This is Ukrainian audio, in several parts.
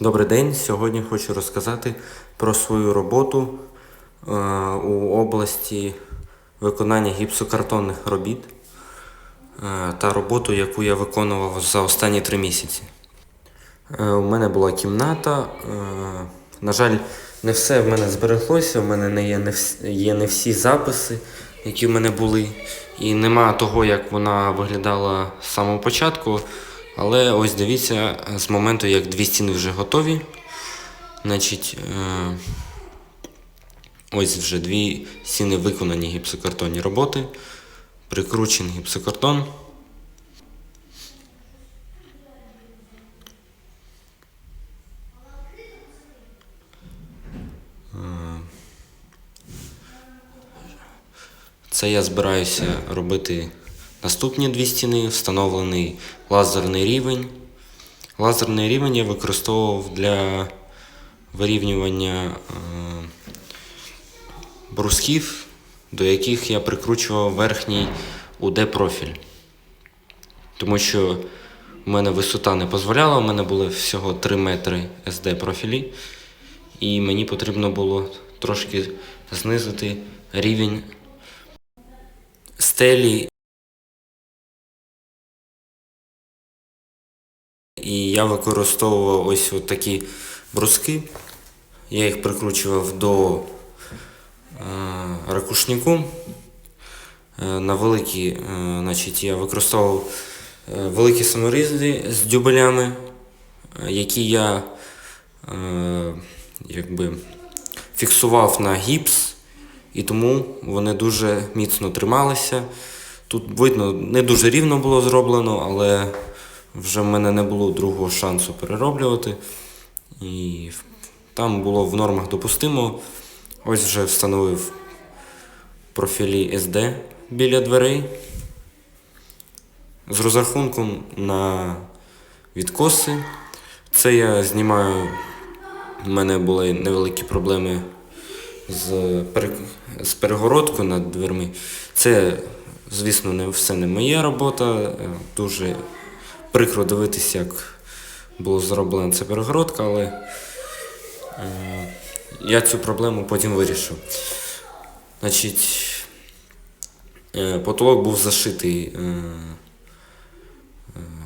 Добрий день. Сьогодні хочу розказати про свою роботу е, у області виконання гіпсокартонних робіт е, та роботу, яку я виконував за останні три місяці. Е, у мене була кімната. На жаль, не все в мене збереглося. У мене не є, не вс- є не всі записи, які в мене були. І нема того, як вона виглядала з самого початку. Але ось дивіться, з моменту, як дві стіни вже готові. Значить, е, ось вже дві стіни виконані гіпсокартонні роботи. Прикручений гіпсокартон. Це я збираюся робити наступні дві стіни, встановлений лазерний рівень. Лазерний рівень я використовував для вирівнювання е, брусків, до яких я прикручував верхній УД-профіль. Тому що в мене висота не дозволяла, у мене було всього 3 метри SD профілі, і мені потрібно було трошки знизити рівень стелі. І я використовував ось такі бруски. Я їх прикручував до е, ракушнику. Е, на великі, е, значить, я використовував великі саморізи з дюбелями, які я якби, фіксував на гіпс, і тому вони дуже міцно трималися. Тут видно, не дуже рівно було зроблено, але вже в мене не було другого шансу перероблювати. І там було в нормах допустимо. Ось вже встановив профілі SD біля дверей. З розрахунком на відкоси. Це я знімаю. У мене були невеликі проблеми з, з перегородкою над дверми. Це, звісно, не все не моя робота. Дуже прикро дивитися, як було зроблена ця перегородка, але е, я цю проблему потім вирішив. Значить, е, потолок був зашитий е,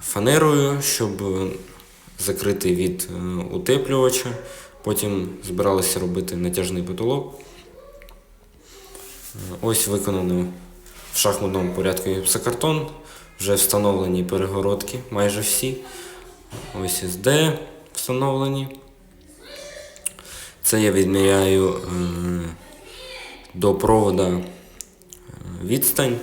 фанерою, щоб закрити від утеплювача. Потім збиралися робити натяжний потолок. Ось виконано в шахматному порядку гіпсокартон. Вже встановлені перегородки, майже всі. Ось SD встановлені. Це я відміряю до провода відстань.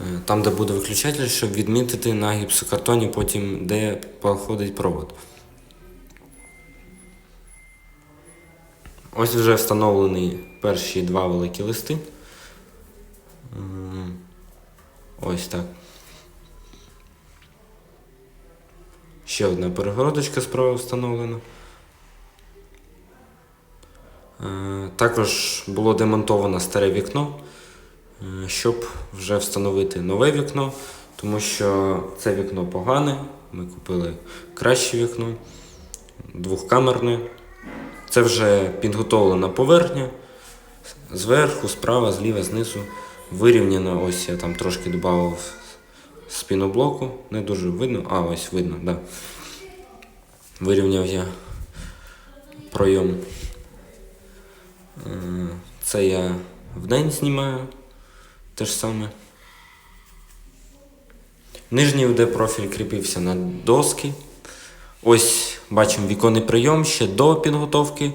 Е, Там, де буде виключатель, щоб відмітити на гіпсокартоні потім, де проходить провод. Ось вже встановлені перші два великі листи. Ось так. Ще одна перегородочка справа встановлена. Е, Також було демонтовано старе вікно, е, щоб вже встановити нове вікно, тому що це вікно погане. Ми купили краще вікно, двохкамерне. Це вже підготовлена поверхня. Зверху, справа, зліва, знизу. Вирівняно, ось я там трошки додав спіноблоку. Не дуже видно. А, ось видно, так. Да. Вирівняв я пройом. Е, Це я вдень знімаю. Те ж саме. Нижній УД профіль кріпився на доски. Ось бачимо віконний прийом ще до підготовки.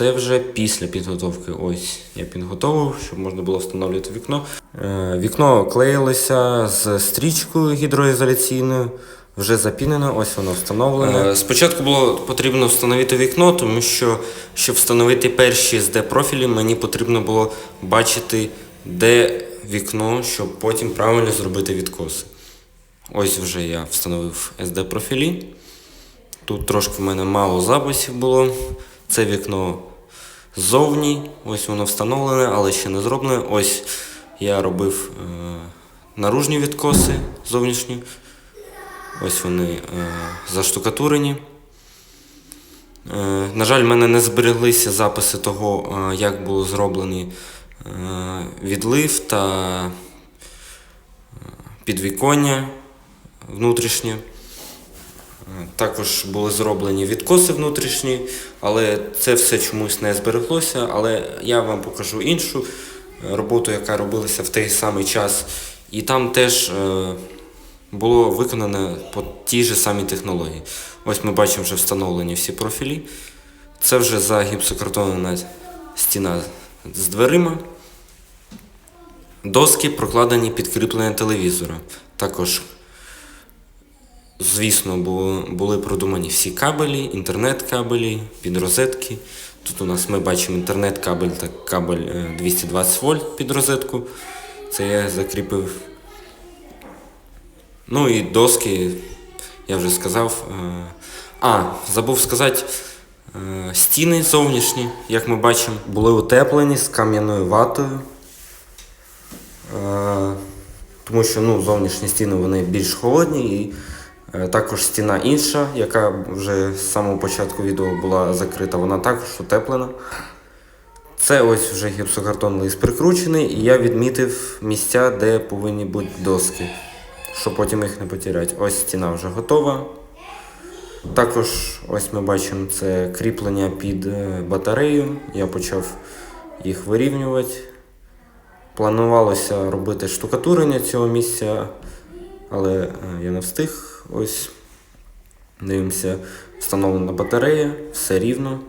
Е, Це вже після підготовки. Ось я підготовив, щоб можна було встановлювати вікно. Е, Вікно клеїлося з стрічкою гідроізоляційною, вже запінено, ось воно встановлене. Спочатку було потрібно встановити вікно, тому що щоб встановити перші SD профілі, мені потрібно було бачити, де вікно, щоб потім правильно зробити відкоси. Ось вже я встановив SD профілі. Тут трошки в мене мало записів було. Це вікно ззовні, ось воно встановлене, але ще не зроблене. Ось я робив е, наружні відкоси зовнішні. Ось вони е, заштукатурені. Е, На жаль, в мене не збереглися записи того, е, як було зроблений е, відлив та е, підвіконня внутрішнє. Також були зроблені відкоси внутрішні, але це все чомусь не збереглося. Але я вам покажу іншу е, роботу, яка робилася в той самий час. І там теж е, було виконано по тій же самій технології. Ось ми бачимо, вже встановлені всі профілі. Це вже загіпсокартонена стіна з дверима. Доски прокладені під кріплення телевізора. Також, звісно, були продумані всі кабелі, інтернет-кабелі, під розетки. Тут у нас ми бачимо інтернет-кабель та кабель е, 220 вольт під розетку. Це я закріпив. Ну і доски, я вже сказав. е, А, забув сказати, е, стіни зовнішні, як ми бачимо, були утеплені з кам'яною ватою. Е, Тому що ну, зовнішні стіни вони більш холодні і е, також стіна інша, яка вже з самого початку відео була закрита, вона також утеплена. Це ось вже гіпсокартон лист прикручений, і я відмітив місця, де повинні бути доски, щоб потім їх не потеряти. Ось стіна вже готова. Також ось ми бачимо це кріплення під е, батарею. Я почав їх вирівнювати. Планувалося робити штукатурення цього місця, але е, я не встиг. Ось дивимося, встановлена батарея, все рівно.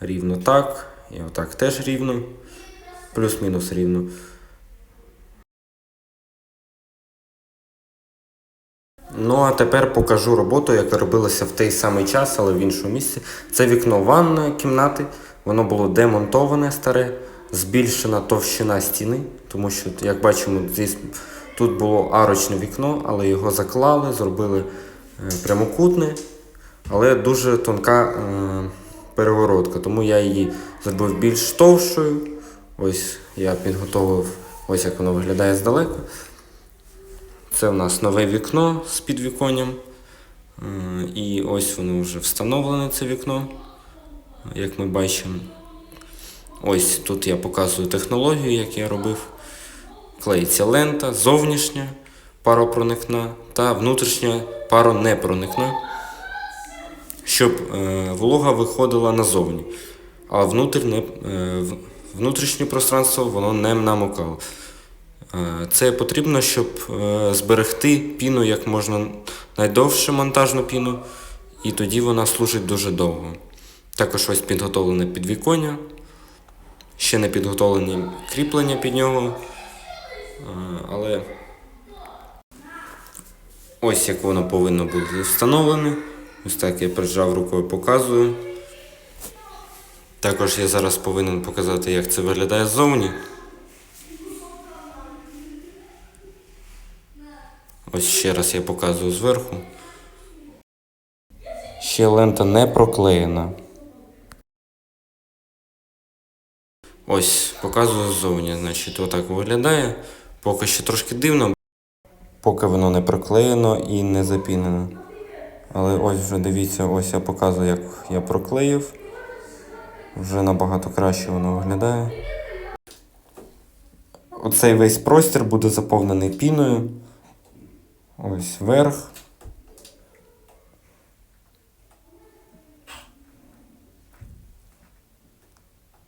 Рівно так. І отак теж рівно. Плюс-мінус рівно. Ну а тепер покажу роботу, яка робилася в той самий час, але в іншому місці. Це вікно ванної кімнати. Воно було демонтоване старе, збільшена товщина стіни, тому що, як бачимо, здесь, тут було арочне вікно, але його заклали, зробили е, прямокутне, але дуже тонка е, перегородка, тому я її зробив більш товщою. Ось я підготовив, ось як воно виглядає здалеку. Це у нас нове вікно з підвіконням. Е, І ось воно вже встановлене це вікно, як ми бачимо. Ось тут я показую технологію, як я робив. Клеїться лента, зовнішня паропроникна та внутрішня паронепроникна, щоб е, волога виходила назовні, а внутрішнє, е, внутрішнє пространство воно не намокало. Е, Це потрібно, щоб зберегти піну як можна найдовше монтажну піну, і тоді вона служить дуже довго. Також ось підготовлене підвіконня, ще не підготовлені кріплення під нього. Е, Але ось як воно повинно бути встановлене. Ось так я прижав рукою, показую. Також я зараз повинен показати, як це виглядає ззовні. Ось ще раз я показую зверху. Ще лента не проклеєна. Ось показую ззовні. Значить, отак виглядає. Поки що трошки дивно, поки воно не проклеєно і не запінено. Але ось вже дивіться, ось я показую, як я проклеїв. Вже набагато краще воно виглядає. Оцей весь простір буде заповнений піною. Ось верх.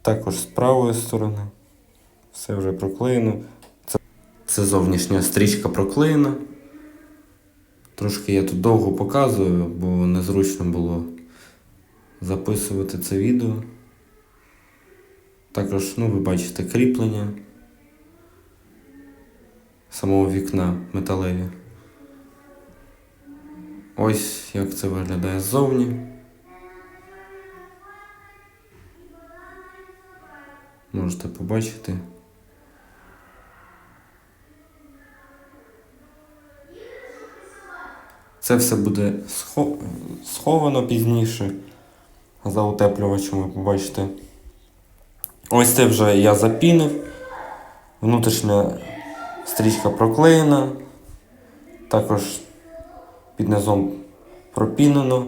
Також з правої сторони. Все вже проклеєно. Це, зовнішня стрічка проклеєна. Трошки я тут довго показую, бо незручно було записувати це відео. Також, ну, ви бачите кріплення самого вікна металеві. Ось як це виглядає ззовні. Можете побачити. Це все буде сховано пізніше. За утеплювачем ви побачите. Ось це вже я запінив. Внутрішня стрічка проклеєна. Також під низом пропінено,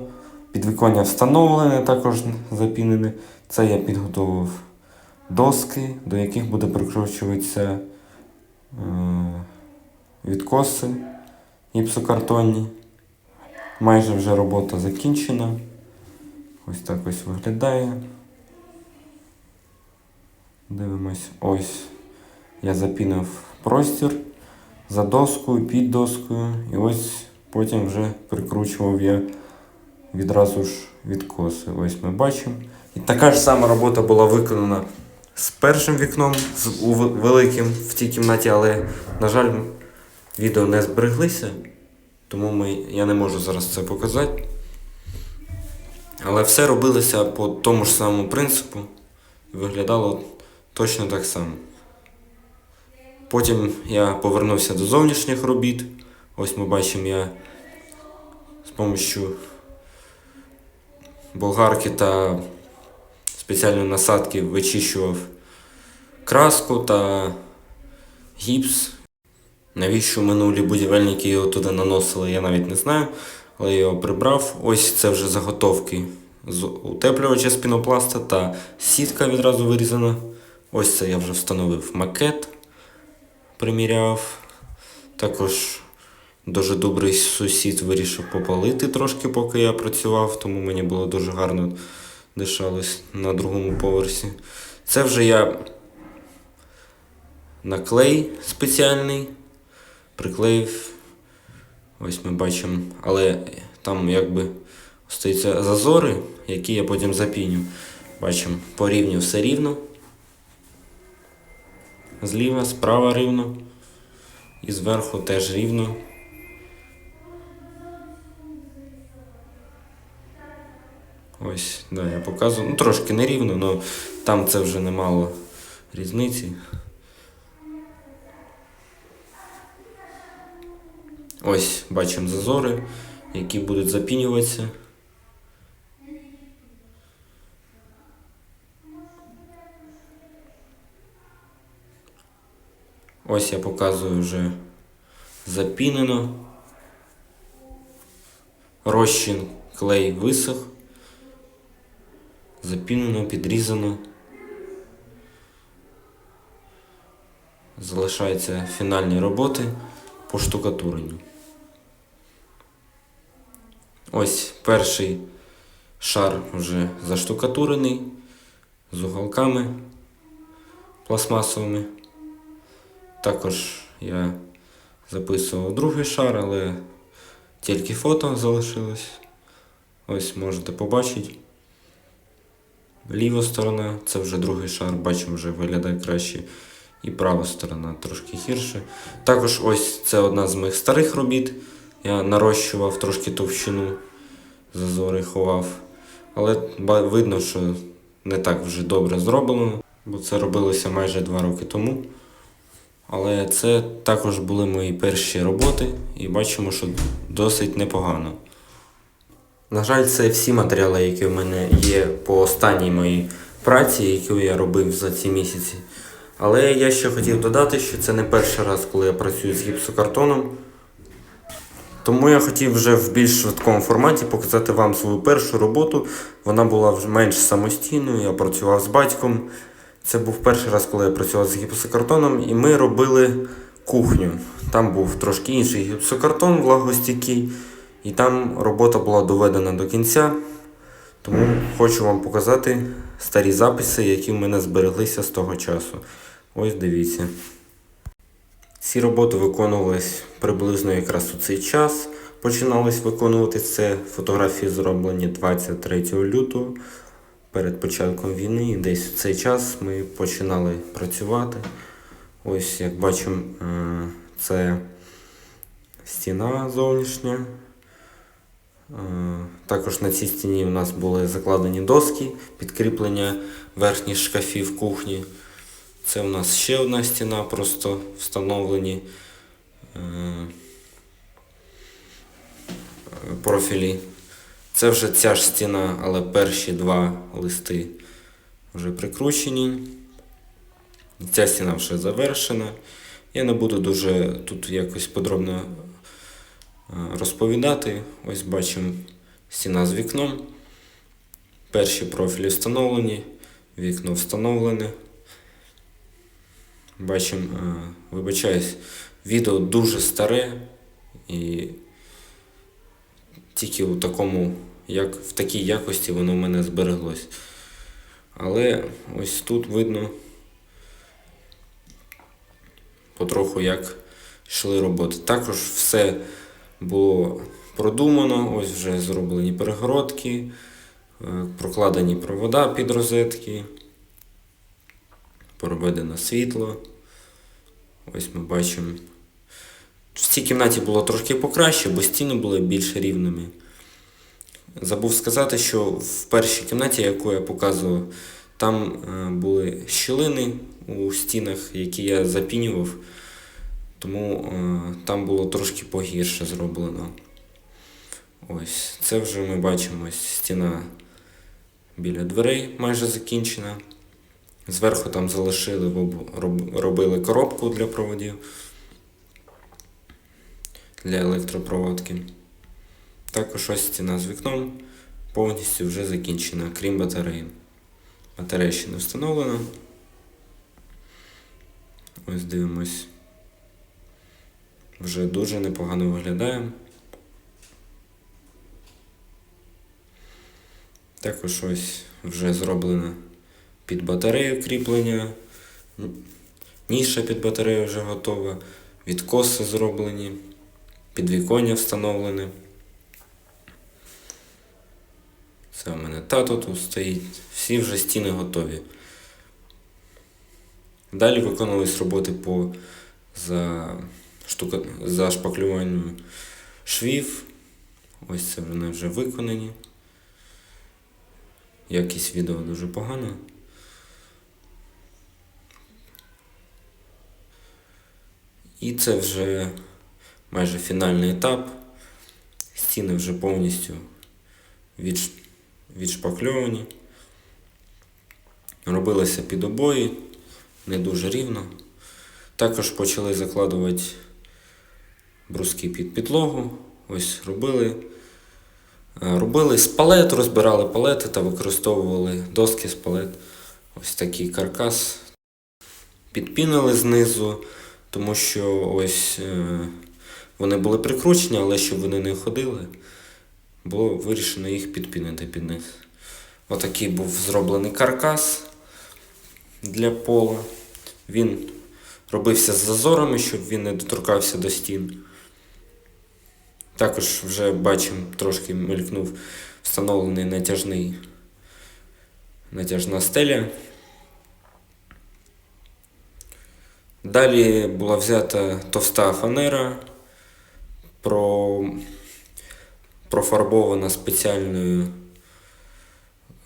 підвіконня встановлене, також запінене. Це я підготував доски, до яких буде прикручуватися е, відкоси гіпсокартонні. Майже вже робота закінчена. Ось так ось виглядає. Дивимось, ось я запінив простір за доскою, під доскою, і ось потім вже прикручував я відразу ж відкоси. Ось ми бачимо. І така ж сама робота була виконана з першим вікном, з великим в тій кімнаті, але, на жаль, відео не збереглися, тому ми, я не можу зараз це показати. Але все робилося по тому ж самому принципу і виглядало точно так само. Потім я повернувся до зовнішніх робіт. Ось ми бачимо, я з допомогою болгарки та спеціальної насадки вичищував краску та гіпс. Навіщо минулі будівельники його туди наносили, я навіть не знаю, але я його прибрав. Ось це вже заготовки з утеплювача з пінопласта та сітка відразу вирізана. Ось це я вже встановив макет, приміряв. Також дуже добрий сусід вирішив попалити трошки, поки я працював, тому мені було дуже гарно дишалось на другому поверсі. Це вже я наклей спеціальний приклеїв. Ось ми бачимо, але там якби остаються зазори, які я потім запіню. Бачимо, по рівню все рівно. Зліва, справа рівно. І зверху теж рівно. Ось, да, я показую. Ну, трошки нерівно, але там це вже немало різниці. Ось бачимо зазори, які будуть запінюватися. Ось я показую вже запінено. Розчин клей висох. Запінено, підрізано. Залишаються фінальні роботи по штукатуренню. Ось перший шар вже заштукатурений з уголками пластмасовими. Також я записував другий шар, але тільки фото залишилось. Ось можете побачити. Ліва сторона це вже другий шар, бачимо, вже виглядає краще. І права сторона трошки гірше. Також ось це одна з моїх старих робіт. Я нарощував трошки товщину, зазори ховав. Але видно, що не так вже добре зроблено, бо це робилося майже два роки тому. Але це також були мої перші роботи, і бачимо, що досить непогано. На жаль, це всі матеріали, які в мене є по останній моїй праці, яку я робив за ці місяці. Але я ще хотів додати, що це не перший раз, коли я працюю з гіпсокартоном. Тому я хотів вже в більш швидкому форматі показати вам свою першу роботу. Вона була менш самостійною, я працював з батьком. Це був перший раз, коли я працював з гіпсокартоном, і ми робили кухню. Там був трошки інший гіпсокартон влагостійкий, і там робота була доведена до кінця. Тому хочу вам показати старі записи, які в мене збереглися з того часу. Ось дивіться. Ці роботи виконувались приблизно якраз у цей час. Починались виконувати це. Фотографії зроблені 23 лютого перед початком війни. І десь в цей час ми починали працювати. Ось, як бачимо, е, це стіна зовнішня. Е, Також на цій стіні у нас були закладені доски, підкріплення верхніх шкафів кухні. Це у нас ще одна стіна, просто встановлені е, профілі. Це вже ця ж стіна, але перші два листи вже прикручені. Ця стіна вже завершена. Я не буду дуже тут якось подробно розповідати. Ось бачимо стіна з вікном. Перші профілі встановлені, вікно встановлене. Бачимо, е, вибачаюсь, відео дуже старе і тільки у такому, як, в такій якості воно в мене збереглось. Але ось тут видно потроху як йшли роботи. Також все було продумано, ось вже зроблені перегородки, е, прокладені провода під розетки, проведено світло. Ось ми бачимо. В цій кімнаті було трошки покраще, бо стіни були більш рівними. Забув сказати, що в першій кімнаті, яку я показував, там е, були щілини у стінах, які я запінював, тому е, там було трошки погірше зроблено. Ось, це вже ми бачимо стіна біля дверей майже закінчена. Зверху там залишили, робили коробку для проводів для електропроводки. Також ось стіна з вікном повністю вже закінчена, крім батареї. Батарея ще не встановлена. Ось дивимось. Вже дуже непогано виглядає. Також ось вже зроблено під батарею кріплення. Ніша під батарею вже готова. Відкоси зроблені. Підвіконня встановлене. Це у мене тато тут стоїть. Всі вже стіни готові. Далі виконувались роботи по за, штука, за шпаклюванню швів. Ось це вони вже виконані. Якість відео дуже погана. І це вже майже фінальний етап. Стіни вже повністю відш... відшпакльовані. Робилися під обої, не дуже рівно. Також почали закладувати бруски під підлогу. Ось робили. Е, Робили з палет, розбирали палети та використовували доски з палет. Ось такий каркас. Підпінили знизу, тому що ось е, вони були прикручені, але щоб вони не ходили, було вирішено їх підпінити під низ. Отакий був зроблений каркас для пола. Він робився з зазорами, щоб він не доторкався до стін. Також вже бачимо, трошки мелькнув встановлений натяжний натяжна стеля. Далі була взята товста фанера, про, профарбована спеціальною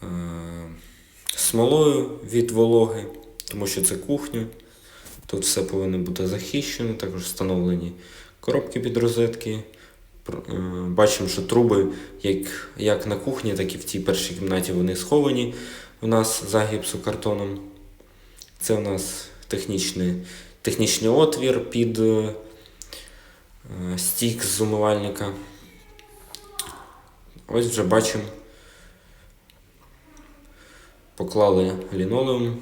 е, смолою від вологи, тому що це кухня. Тут все повинно бути захищено, також встановлені коробки під розетки. Е, Бачимо, що труби, як, як на кухні, так і в тій першій кімнаті, вони сховані у нас за гіпсокартоном. Це у нас технічний, технічний отвір під е, е, стік з умивальника. Ось вже бачимо. Поклали лінолеум.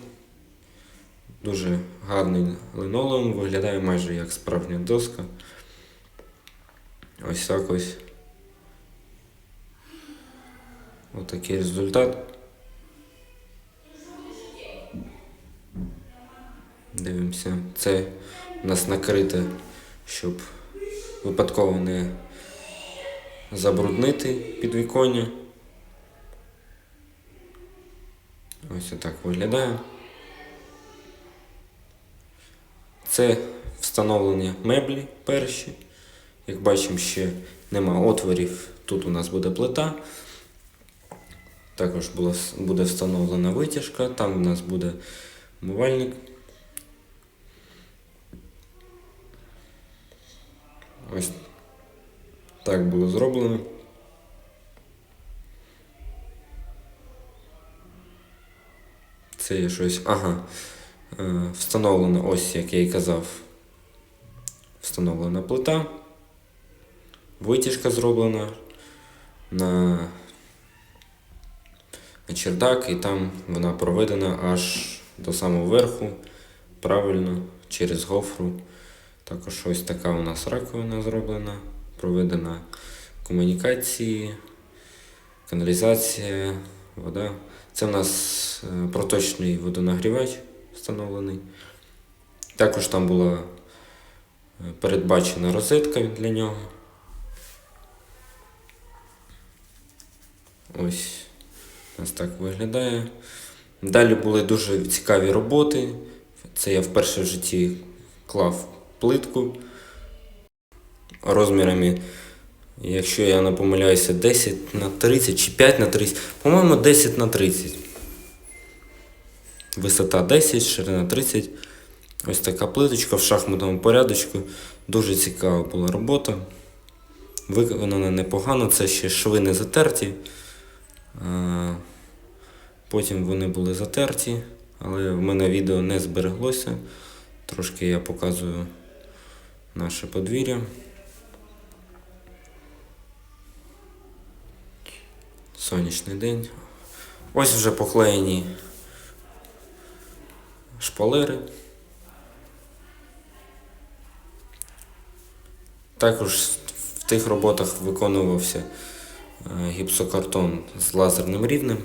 Дуже гарний линолеум, виглядає майже як справжня доска. Ось так ось. Отакий результат. Дивимося. Це у нас накрите, щоб випадково не забруднити підвіконня. Ось отак виглядає. Це встановлені меблі перші. Як бачимо, ще нема отворів. Тут у нас буде плита. Також буде встановлена витяжка, там у нас буде умивальник. Ось так було зроблено. Це є щось. Ага. Е, Встановлено, ось як я і казав, встановлена плита. витяжка зроблена на, на чердак, і там вона проведена аж до самого верху, правильно, через гофру. Також ось така у нас раковина зроблена, проведена комунікації, каналізація, вода. Це у нас е, проточний водонагрівач встановлений. Також там була е, передбачена розетка для нього. Ось у нас так виглядає. Далі були дуже цікаві роботи. Це я вперше в житті клав плитку розмірами, якщо я не помиляюся, 10 на 30 чи 5 на 30. По-моєму, 10 на 30. Висота 10, ширина 30. Ось така плиточка в шахматному порядочку. Дуже цікава була робота. Виконана непогано, це ще шви не затерті. Потім вони були затерті, але в мене відео не збереглося. Трошки я показую наше подвір'я. Сонячний день. Ось вже поклеєні шпалери. Також в тих роботах виконувався е, гіпсокартон з лазерним рівнем.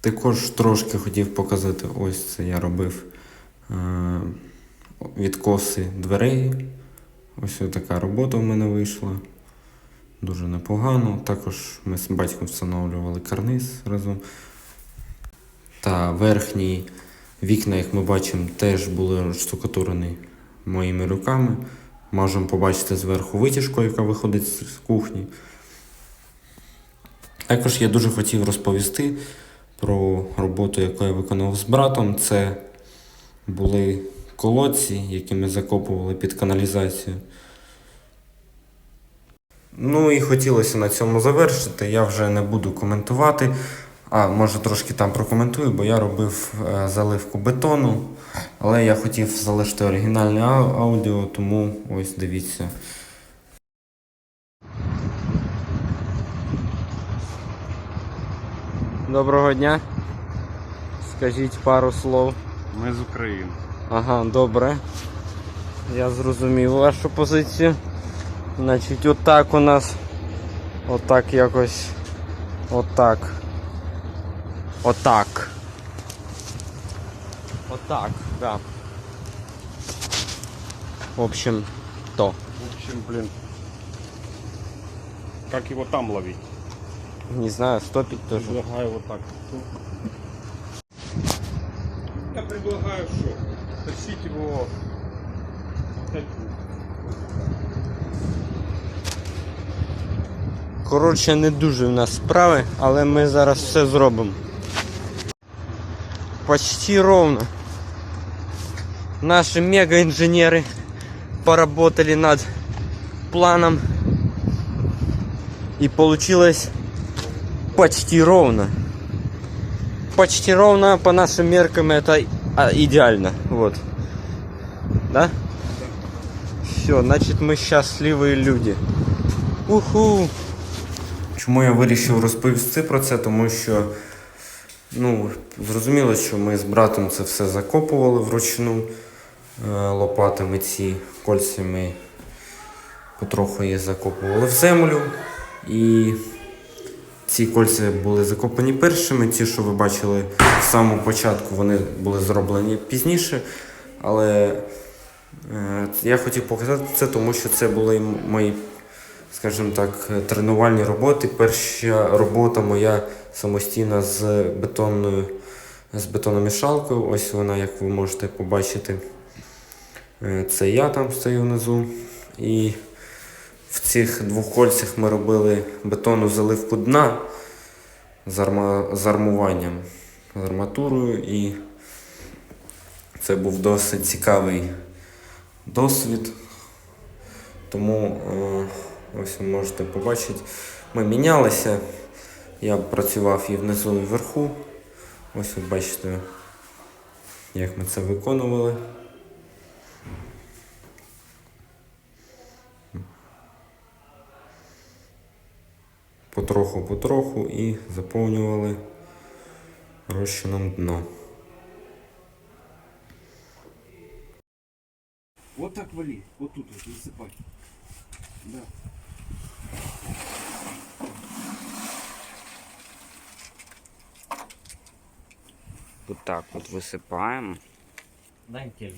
Також трошки хотів показати, ось це я робив е, відкоси дверей. Ось така робота в мене вийшла. Дуже непогано. Також ми з батьком встановлювали карниз разом. Та верхні вікна, як ми бачимо, теж були штукатурені моїми руками. Можемо побачити зверху витяжку, яка виходить з кухні. Також я дуже хотів розповісти про роботу, яку я виконував з братом. Це були колодці, які ми закопували під каналізацію. Ну і хотілося на цьому завершити. Я вже не буду коментувати. А, може трошки там прокоментую, бо я робив е, заливку бетону, але я хотів залишити оригінальне аудіо, тому ось дивіться. Доброго дня. Скажіть пару слов. Ми з України. Ага, добре. Я зрозумів вашу позицію. Значить, отак у нас. Отак якось. Отак. Отак. Отак, да. В общем, то. В общем, блин. Как его там ловить? Не знаю, стопить тоже. Предлагаю вот так. Я предлагаю что? Тащить его. Коротше, не дуже в нас справи, але ми зараз все зробимо. Почти ровно. Наши мега-инженеры поработали над планом. И получилось почти ровно. Почти ровно по нашим меркам это а, идеально. Вот. Да? Все, значит мы счастливые люди. Уху! Чому я вирішив розповісти про це? Тому що ну, зрозуміло, що ми з братом це все закопували вручну е, лопатами ці кольця ми потроху їх закопували в землю. І ці кольця були закопані першими. Ті, що ви бачили в самому початку, вони були зроблені пізніше. Але е, я хотів показати це, тому що це були мої скажімо так, тренувальні роботи. Перша робота моя самостійна з бетонною з бетономішалкою. Ось вона, як ви можете побачити. Е, Це я там стою внизу. І в цих двох кольцях ми робили бетонну заливку дна з, арма... з армуванням, з арматурою. І це був досить цікавий досвід. Тому е, Ось ви можете побачити. Ми мінялися. Я працював і внизу, і вверху. Ось ви бачите, як ми це виконували. Потроху-потроху і заповнювали розчином дно. Вот так вали, вот тут вот. Да. Вот так вот высыпаем, Дай кельм.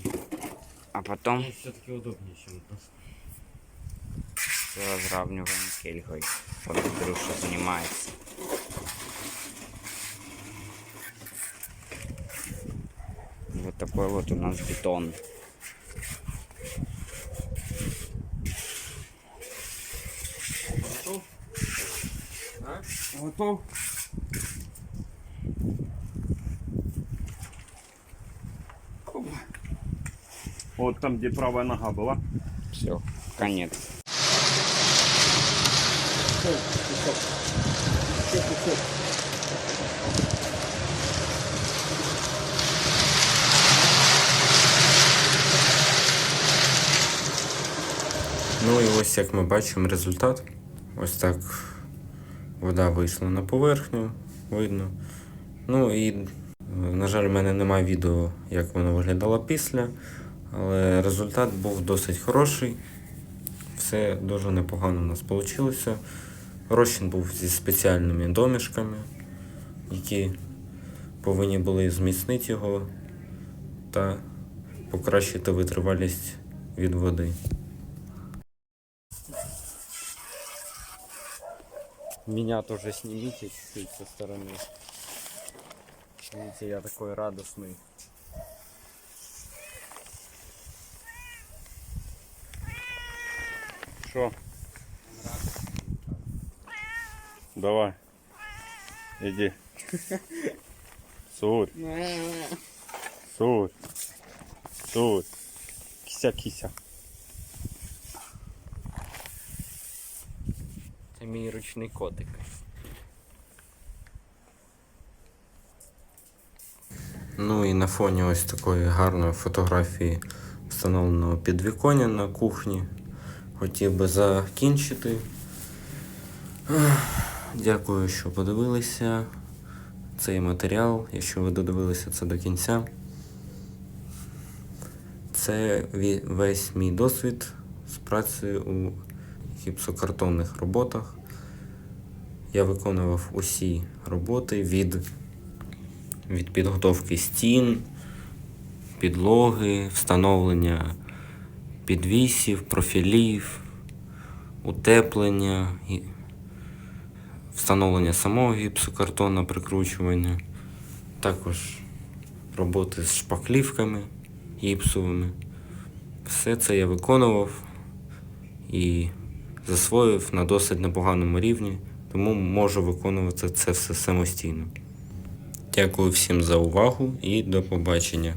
а потом все-таки удобнее, чем у нас. все разравниваем кельгой. Вот Андрюша занимается. Вот такой вот у нас бетон. Готов? Вот там, где правая нога была. Все, конец. Ну і ось як ми бачимо результат. Ось так вода вийшла на поверхню, видно. Ну і, на жаль, в мене немає відео, як воно виглядало після, але результат був досить хороший. Все дуже непогано у нас вийшло. Розчин був зі спеціальними домішками, які повинні були зміцнити його та покращити витривалість від води. Меня тоже снимите чуть-чуть со стороны. Видите, я такой радостный. Что? Давай. Иди. Суть. Суть. Суть. Кися-кися. Це мій ручний котик. Ну і на фоні ось такої гарної фотографії встановленого підвіконня на кухні. Хотів би закінчити. Дякую, що подивилися цей матеріал, якщо ви додивилися це до кінця. Це весь мій досвід з працею у гіпсокартонних роботах. Я виконував усі роботи від, від підготовки стін, підлоги, встановлення підвісів, профілів, утеплення, встановлення самого гіпсокартону, прикручування, також роботи з шпаклівками гіпсовими. Все це я виконував і засвоїв на досить непоганому рівні, тому можу виконувати це все самостійно. Дякую всім за увагу і до побачення.